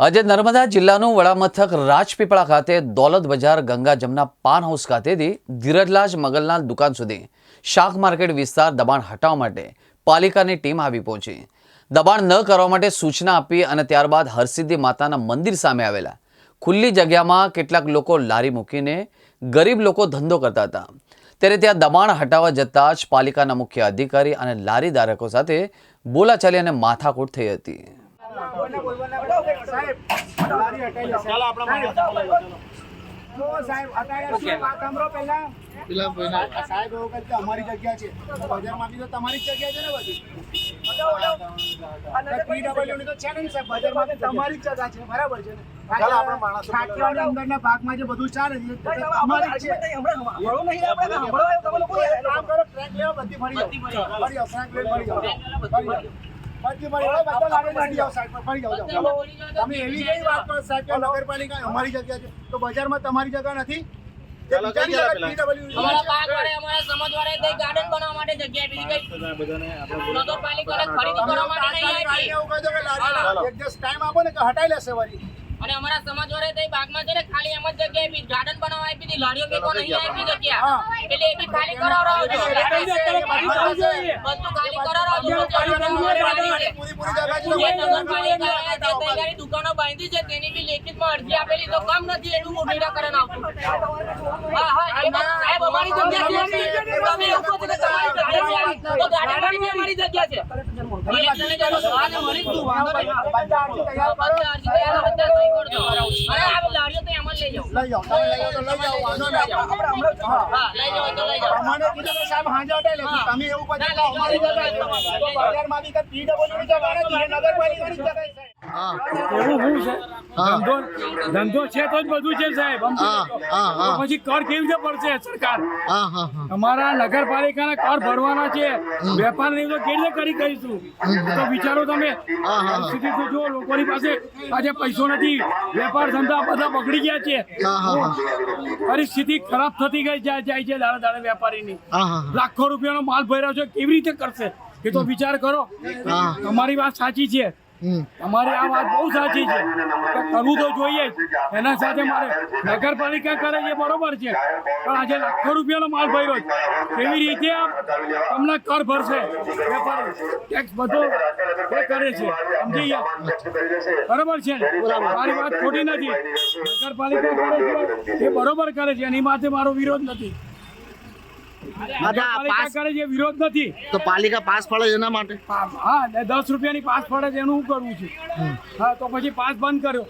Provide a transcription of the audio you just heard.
આજે નર્મદા જિલ્લાનું વડામથક રાજપીપળા ખાતે દોલત બજાર ગંગા જમના પાન હાઉસ ખાતેથી ધીરજલાજ મગલના દુકાન સુધી શાક માર્કેટ વિસ્તાર દબાણ હટાવવા માટે પાલિકાની ટીમ આવી પહોંચી. દબાણ ન કરવા માટે સૂચના આપી અને ત્યારબાદ હરસિદ્ધિ માતાના મંદિર સામે આવેલા. ખુલ્લી જગ્યામાં કેટલાક લોકો લારી મૂકીને ગરીબ લોકો ધંધો કરતા હતા. ત્યારે ત્યાં દબાણ હટાવવા જતાં જ પાલિકાના મુખ્ય અધિકારી અને લારી ધારકો સાથે બોલાચાલી અને માથાકૂટ થઈ હતી. પેલા ભાઈને સાહેબ એવું કહે અમારી જગ્યા છે. બજારમાં બી તો તમારી જ જગ્યા છે ને બધી. PW ની તો છે ને સાહેબ બજારમાં તમારી જ જગ્યા છે બરાબર છે ને? અંદરના ભાગમાં જે બધું ચાલે તમે એવી કઈ વાત કરો સાહેબ કે નગરપાલિકા અમારી જગ્યા છે? તો બજારમાં તમારી જગ્યા નથી? તે કે કે હટાઈ લેશે વળી. અને અમારા સમાજ વાળે કઈ બાગમાં છે ને ખાલી એમ જ જગ્યા બી ગાર્ડન બનાવવા આપી હતી લારીઓ કોણ નહીં આપી. જગ્યા એટલે એ બી ખાલી કરાવડાવજો બધું ખાલી કરાવડાવજો દુકાનો બાંધી છે તેની બી લેખિતમાં અરજી આપેલી તો કામ નથી એટલું મોટી નિરાકરણ આવતું હા હા સાહેબ અમારી જગ્યા છે. તમે તમારી જગ્યા છે. તો ગાર્ડન અમારી જગ્યા છે. ઇલેક્શનની જરૂર આને મળી તું, વાંધો નહીં. બધા અરજી તૈયાર બધા સહી કરજો. લઈ જાઓ લઈ જાઓ તમે લઈ જાઓ તો લઈ જાઓ વાંધો નહીં હા. હા લઈ જાઓ તો લઈ જાઓ અમને કીધું કે સાહેબ હાંજે હટાઈ તમે એવું પછી અમારી જગ્યા છે. તો બજારમાં બી જગ્યા નથી, નગરપાલિકાની છે. એવું શું છે? ધંધો ધંધો છે તો જ બધું છે સાહેબ પછી કર કેવી રીતે પડશે સરકાર? અમારા નગરપાલિકાના કર ભરવાના છે વેપાર નહીં તો કેવી રીતે કરી કહીશું? તો વિચારો તમે તો જો લોકોની પાસે આજે પૈસો નથી વેપાર ધંધા બધા બગડી ગયા છે. પરિસ્થિતિ ખરાબ થતી ગઈ જાય જાય છે દાડે દાડે વેપારીની. લાખો રૂપિયાનો માલ ભર્યો છે કેવી રીતે કરશે? એ તો વિચાર કરો. તમારી વાત સાચી છે. અમારી આ વાત બહુ સાચી છે. કે કરવું તો જોઈએ એના સાથે મારે નગરપાલિકા કરે છે, બરોબર છે. પણ આજે લાખો રૂપિયાનો માલ ભર્યો છે. કેવી રીતે તમને કર ભરશે? ટેક્સ બધો એ કરે છે. સમજી બરોબર છે મારી વાત ખોટી નથી. નગરપાલિકા કરે છે, એ બરોબર કરે છે. એની માથે મારો વિરોધ નથી. વિરોધ નથી. તો પાલિકા પાસ પડે એના માટે? હા હા, દસ રૂપિયાની પાસ પડે છે એનું શું કરવું છે. હા તો પછી પાસ બંધ કર્યો.